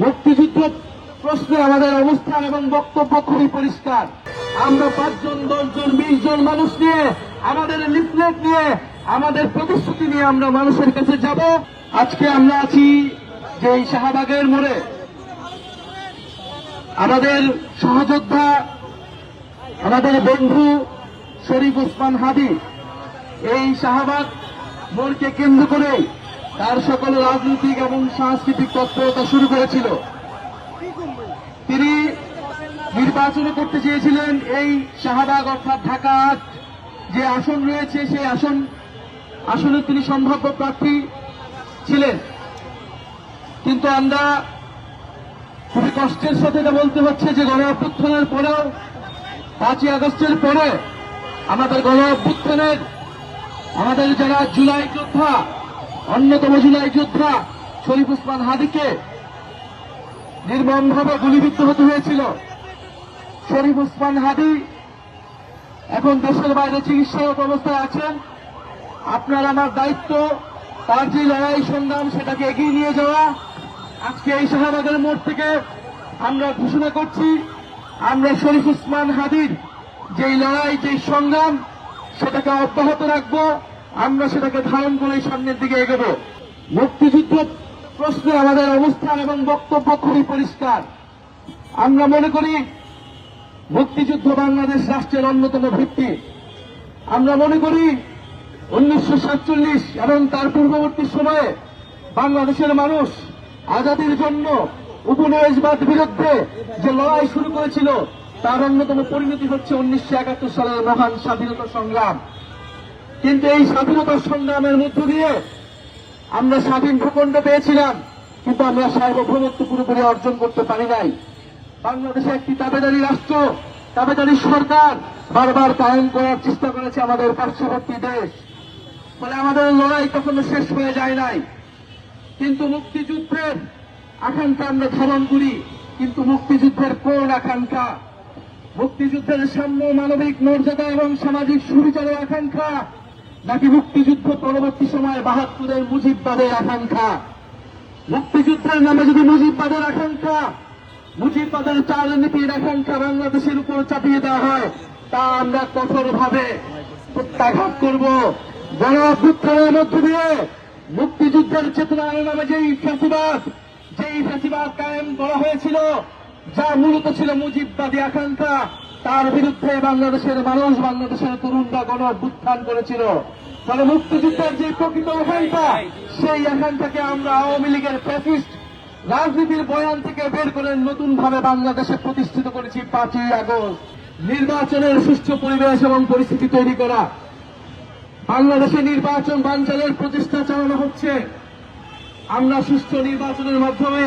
মুক্তিযুদ্ধ প্রশ্নে আমাদের অবস্থান এবং বক্তব্য খুবই পরিষ্কার। আমরা পাঁচজন, দশজন বিশ জন মানুষ নিয়ে, আমাদের লিফলেট নিয়ে, আমাদের প্রতিশ্রুতি নিয়ে আমরা মানুষের কাছে যাব। আজকে আমরা আছি যে শাহবাগের মোড়ে। আমাদের সহযোদ্ধা, আমাদের বন্ধু শরীফ ওসমান হাদি এই শাহবাগ মোড়কে কেন্দ্র করে তার সকল রাজনৈতিক এবং সাংস্কৃতিক তৎপরতা শুরু করেছিল। তিনি নির্বাচন করতে চেয়েছিলেন এই শাহবাগ, অর্থাৎ ঢাকা, যে আসন রয়েছে সেই আসন আসলে তিনি সম্ভাব্য প্রার্থী ছিলেন। কিন্তু আমরা খুবই কষ্টের সাথে এটা বলতে হচ্ছে যে গণ অভ্যুত্থানের পরেও, পাঁচই আগস্টের পরে আমাদের গণ অভ্যুত্থানের, আমাদের যারা জুলাই যোদ্ধা অন্যতম জুলাই যোদ্ধা শরীফ উসমান হাদিকে নির্মমভাবে গুলিবিদ্ধ হতে হয়েছিল। শরীফ উসমান হাদি এখন দেশের বাইরে চিকিৎসারত অবস্থায় আছেন। আপনার আমার দায়িত্ব, তার যে লড়াই সংগ্রাম সেটাকে এগিয়ে নিয়ে যাওয়া। আজকে এই শাহবাগের মোড় থেকে আমরা ঘোষণা করছি, আমরা শরীফ উসমান হাদির যেই লড়াই, যেই সংগ্রাম, সেটাকে অব্যাহত রাখব। আমরা সেটাকে ধারণ করে সামনের দিকে এগোবো। মুক্তিযুদ্ধ প্রশ্নে আমাদের অবস্থান এবং বক্তব্য খুবই পরিষ্কার। আমরা মনে করি মুক্তিযুদ্ধ বাংলাদেশ রাষ্ট্রের অন্যতম ভিত্তি। আমরা মনে করি উনিশশো সাতচল্লিশ এবং তার পূর্ববর্তী সময়ে বাংলাদেশের মানুষ আজাদির জন্য উপনিবেশবাদ বিরুদ্ধে যে লড়াই শুরু করেছিল, তার অন্যতম পরিণতি হচ্ছে উনিশশো একাত্তর সালের মহান স্বাধীনতা সংগ্রাম। কিন্তু এই স্বাধীনতা সংগ্রামের মধ্য দিয়ে আমরা স্বাধীন ভূখণ্ড পেয়েছিলাম, কিন্তু আমরা সার্বভৌমত্ব পুরোপুরি অর্জন করতে পারি নাই। বাংলাদেশে একটি তাবেদারি রাষ্ট্র, তাবেদারি সরকার বারবার কায়েম করার চেষ্টা করেছে আমাদের পার্শ্ববর্তী দেশ। ফলে আমাদের লড়াই কখনো শেষ হয়ে যায় নাই। কিন্তু মুক্তিযুদ্ধের আকাঙ্ক্ষা আমরা ধারণ করি, কিন্তু মুক্তিযুদ্ধের কোন আকাঙ্ক্ষা? মুক্তিযুদ্ধের সাম্য মানবিক মর্যাদা এবং সামাজিক সুবিচারের আকাঙ্ক্ষা নাকি মুক্তিযুদ্ধ পরবর্তী সময়ে বাহাত্তরের মুজিববাদের আকাঙ্ক্ষা? মুক্তিযুদ্ধের নামে যদি মুজিববাদের আকাঙ্ক্ষা, মুজিববাদের চাল নীতির আকাঙ্ক্ষা বাংলাদেশের উপর চাপিয়ে দেওয়া হয়, তা আমরা কঠোরভাবে প্রত্যাঘাত করব। গণ অভ্যুত্থানের মধ্য দিয়ে মুক্তিযুদ্ধের চেতনার নামে যেই ফ্যাসিবাদ যেই ফ্যাসিবাদ কায়েম করা হয়েছিল, যা মূলত ছিল মুজিববাদী আকাঙ্ক্ষা তার বিরুদ্ধে বাংলাদেশের মানুষ বাংলাদেশের তরুণরা গণ অভ্যুত্থান করেছিল। ফলে মুক্তিযুদ্ধের যে প্রকৃত আকাঙ্ক্ষা সেই আকাঙ্ক্ষাকে আমরা আওয়ামী লীগের ফ্যাসিস্ট রাজনীতির বয়ান থেকে বের করে নতুন ভাবে বাংলাদেশে প্রতিষ্ঠিত করেছি পাঁচই আগস্ট। নির্বাচনের সুষ্ঠু পরিবেশ এবং পরিস্থিতি তৈরি করা। বাংলাদেশে নির্বাচন বাঞ্চালের প্রচেষ্টা চালানো হচ্ছে। আমরা সুষ্ঠু নির্বাচনের মাধ্যমে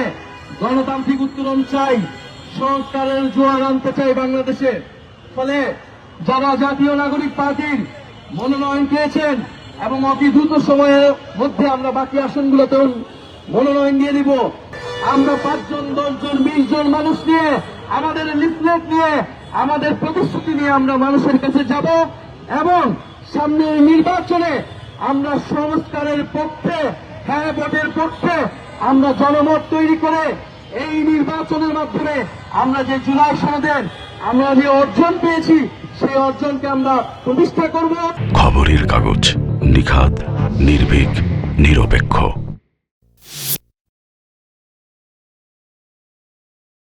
গণতান্ত্রিক উত্তরণ চাই। সংস্কারের জোয়ার আনতে চাই বাংলাদেশে। ফলে যারা জাতীয় নাগরিক পার্টির মনোনয়ন পেয়েছেন এবং অতি দ্রুত সময়ের মধ্যে আমরা বাকি আসনগুলোতেও মনোনয়ন দিয়ে দিব। আমরা পাঁচজন, দশজন বিশ জন মানুষ নিয়ে, আমাদের লিফলেট নিয়ে, আমাদের প্রতিশ্রুতি নিয়ে আমরা মানুষের কাছে যাব এবং সামনের নির্বাচনে আমরা সংস্কারের পক্ষে হ্যাঁ ভোটের পক্ষে আমরা জনমত তৈরি করে এই নির্বাচনের মাধ্যমে আমরা যে জুলাই সনদের আমরা যে অর্জন পেয়েছি, সেই অর্জনকে আমরা প্রতিষ্ঠা করব। খবরের কাগজ নিখাত নির্ভীক, নিরপেক্ষ।